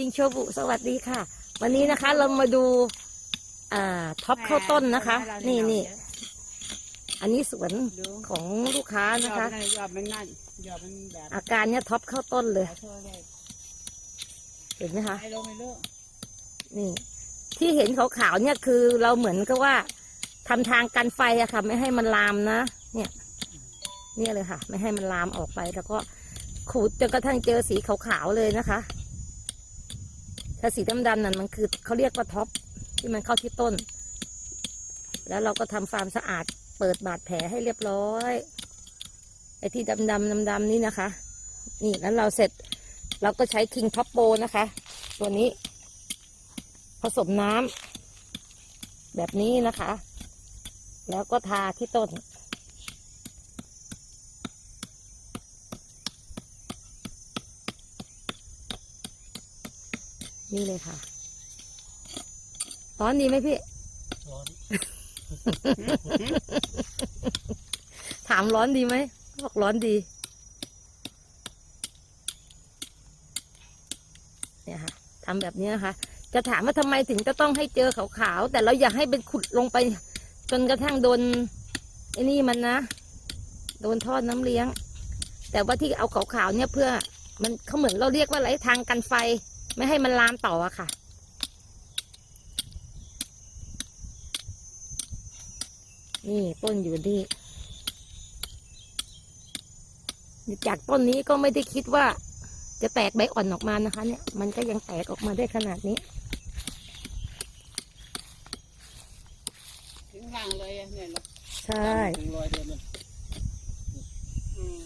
คิงโชบุสวัสดีค่ะ วันนี้นะคะเรามาดูอ่าท็อปข้าวต้นนะคะ นี่นี่อันนี้สวนดูของลูกค้านะคะยอดมันนั่นยอดมันแบบอาการเนี้ยท็อปข้าวต้นเลยขอโทษเลยเห็นไหมคะไอ้ลงไม่รู้นี่ ที่เห็นขาวๆเนี่ยคือเราเหมือนกับว่าทำทางกันไฟอะค่ะ ไม่ให้มันลามนะ เนี่ย เนี่ยเลยค่ะ ไม่ให้มันลามออกไปแล้วก็ขูดจนกระทั่งเจอสีขาวๆเลยนะคะ ถ้าสีดำๆนั่นมันคือเขาเรียกว่าท็อปที่มันเข้าที่ต้น แล้วเราก็ทำความสะอาด เปิดบาดแผลให้เรียบร้อยไอ้ที่ดำๆดำๆนี่นะคะ นี่แล้วเราเสร็จเราก็ใช้คิงท็อปโปนะคะ ตัวนี้ ผสมน้ำแบบนี้นะคะ แล้วก็ทาที่ต้น นี่เลยค่ะ ร้อนดีไหมพี่ ร้อน ถามร้อนดีไหมบอกร้อนดี เนี่ยค่ะทำแบบนี้นะคะ จะถามว่าทำไมถึงจะต้องให้เจอขาวๆ แต่เราอยากให้เป็นขุดลงไป จนกระทั่งโดนไอ้นี่มันนะ โดนทอดน้ำเลี้ยง แต่ว่าที่เอาขาวๆเนี่ยเพื่อ มันเขาเหมือนเราเรียกว่าอะไรทางกันไฟ ไม่ให้มันลามต่ออะค่ะ นี่ต้นอยู่นี่จากต้นนี้ก็ไม่ได้คิดว่า จะแตกใบอ่อนออกมานะคะ เนี่ย มันก็ยังแตกออกมาได้ขนาดนี้ ถึงล่างเลยอะเนี่ยนะใช่ ถึงรอยเดิมมันอืม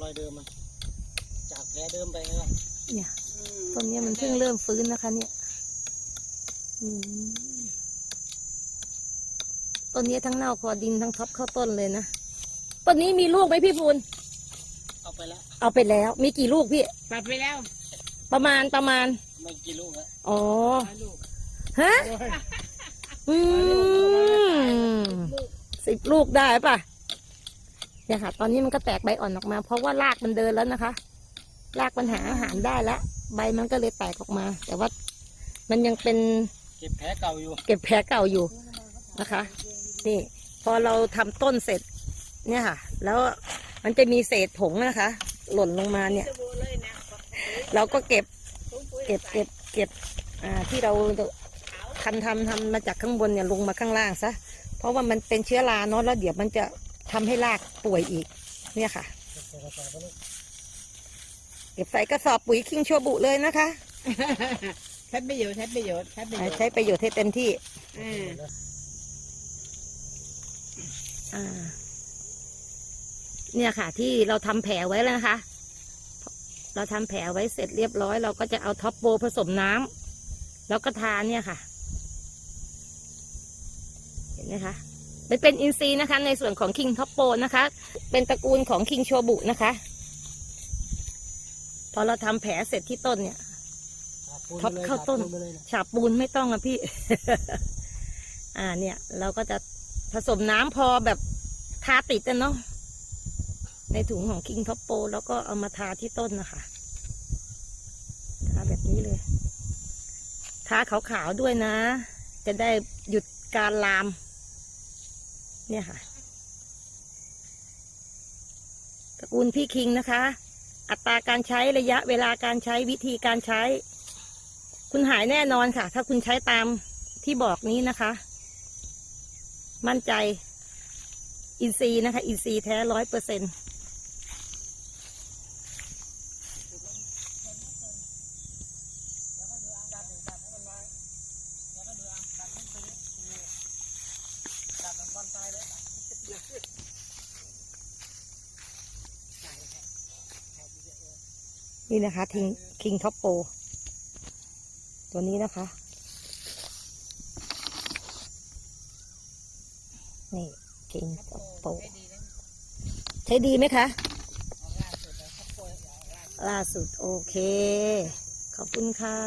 รอยเดิมมันจากแผลเดิมไปแล้วเนี่ยอืม ต้นเนี้ยมันเพิ่งเริ่มฟื้นนะคะ เนี่ยอืมต้นเนี้ยทั้งเน่าคอดินทั้งท็อปเข้าต้นเลยนะต้นนี้มีลูกไหมพี่พูนเอาไปแล้ว เอาไปแล้ว มีกี่ลูกพี่ตัดไปแล้ว ประมาณประมาณไม่กี่ลูกแล้วอ๋อร้อยลูกฮะอืมลูกสิบลูกได้ปะเนี่ยค่ะ ตอนนี้มันก็แตกใบอ่อนออกมา เพราะว่ารากมันเดินแล้วนะคะ รากมันหาอาหารได้แล้ว ใบมันก็เลยแตกออกมา แต่ว่ามันยังเป็นเก็บแผลเก่าอยู่ เก็บแผลเก่าอยู่นะคะ นี่ พอเราทำต้นเสร็จ เนี่ยค่ะ แล้วมันจะมีเศษผงนะคะ หล่นลงมาเนี่ยจะบูเลยนะเราก็เก็บปุ๋ยปุ๋ยเก็บเก็บเก็บอ่าที่เราทำทำทำมาจากข้างบนเนี่ยลงมาข้างล่างซะเพราะว่ามันเป็นเชื้อราเนาะแล้วเดี๋ยวมันจะทำให้รากป่วยอีก เนี่ยค่ะ เก็บใส่กระสอบปุ๋ยคิงชัวบุเลยนะคะใช้ประโยชน์ใช้ประโยชน์ใช้ประโยอ่าชน์ใช้ประโยชน์ให้เต็มที่อืมอ่า เนี่ยค่ะ ที่เราทำแผลไว้แล้วนะคะ เราทำแผลไว้เสร็จเรียบร้อย เราก็จะเอาท็อปโบผสมน้ำแล้วก็ทาเนี่ยค่ะ เห็นไหมคะมันเป็นอินทรีย์นะคะ ในส่วนของคิงท็อปโปนะคะ เป็นตระกูลของคิงโชบุนะคะ พอเราทำแผลเสร็จที่ต้นเนี่ยท็อปเข้าต้น ฉาบปูนไม่ต้องอะพี่ อ่าเนี่ย เราก็จะผสมน้ำพอแบบทาติดกันเนาะในถุงของคิงท็อปโป แล้วก็เอามาทาที่ต้นนะคะทาแบบนี้เลยทาขาวๆด้วยนะ จะได้หยุดการลาม เนี่ยค่ะตระกูลพี่คิงนะคะ อัตราการใช้ระยะเวลาการใช้วิธีการใช้ คุณหายแน่นอนค่ะ ถ้าคุณใช้ตามที่บอกนี้นะคะ มั่นใจ อินซีนะคะ อินซีแท้ร้อยเปอร์เซ็นต์ นี่นะคะ ทิงคิงท็อปโป ตัวนี้นะคะ นี่คิงท็อปโป ใช้ดีไหมคะ ล่าสุด โอเค ขอบคุณค่ะ